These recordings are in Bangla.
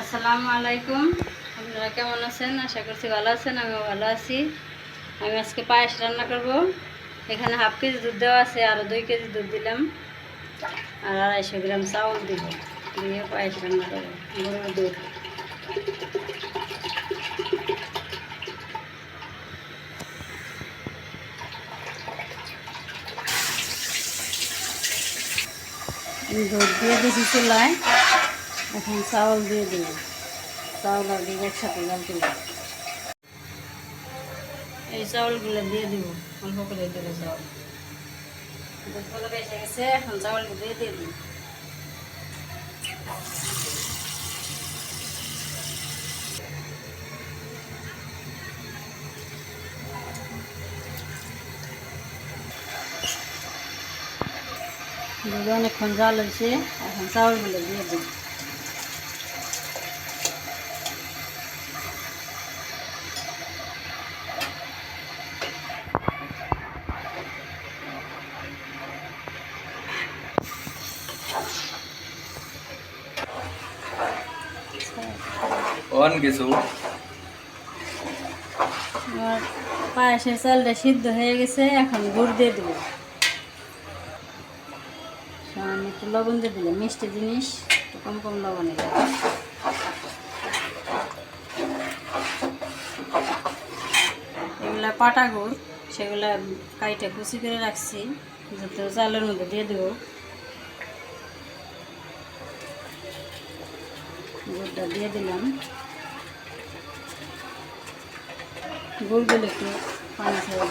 আসসালামু আলাইকুম। আপনারা কেমন আছেন? আশা করছি ভালো আছেন, আমিও ভালো আছি। আমি আজকে পায়েস রান্না করব। এখানে হাফ কেজি দুধ দেওয়া আছে আরও দুই কেজি দুধ দিলাম। আর আড়াইশো গ্রাম চাউল দিব। দিয়ে পায়েস রান্না করব, গরুর দুধ। দুধ দিয়ে দিয়েছি চুলায়। এখন চাউল দিয়ে দিলাম। চাউল আর দুধ একসাথে জাল দিলাম এই চাউলগুলো দিয়ে দিব, অল্প করে দেবো চাউল। দুধগুলো বেঁচে গেছে, এখন চাউলগুলো দিয়ে দিয়ে দিই। দুধ অনেকক্ষণ জাল হয়েছে, এখন চাউলগুলো দিয়ে দিই। অন আমার পায়েসের চালটা সিদ্ধ হয়ে গেছে, এখন গুড় দিয়ে দেবো। একটু লবণ দিয়ে দিলে মিষ্টি জিনিস, একটু কম কম লবণে দেবো এগুলা পাটা গুড়, সেগুলা কাইটে কুচি করে রাখছি যাতে চালের মধ্যে দিয়ে দেবো। গুড়টা দিয়ে দিলাম। গুড়গুলো একটু পানি ছেড়ে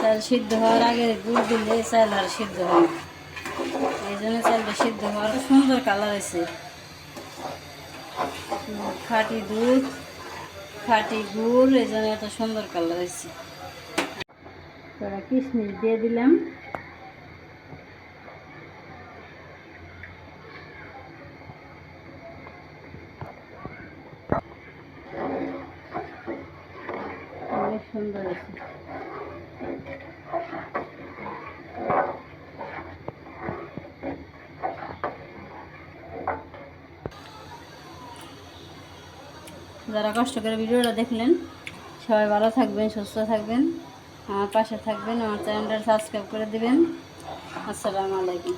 চাল সিদ্ধ হওয়ার আগে গুড় দিলে চাল আর সিদ্ধ হয় এই জন্য চালটা সিদ্ধ হওয়ার সুন্দর কালার আছে খাঁটি দুধ, খাঁটি গুড়, এই জন্য এত সুন্দর কালার আছে তারা কিশমিশ দিয়ে দিলাম। সুন্দর যারা কষ্ট করে ভিডিওটা দেখলেন, সবাই ভালো থাকবেন, সুস্থ থাকবেন, আমার পাশে থাকবেন, আমার চ্যানেলটা সাবস্ক্রাইব করে দিবেন। আসসালামু আলাইকুম।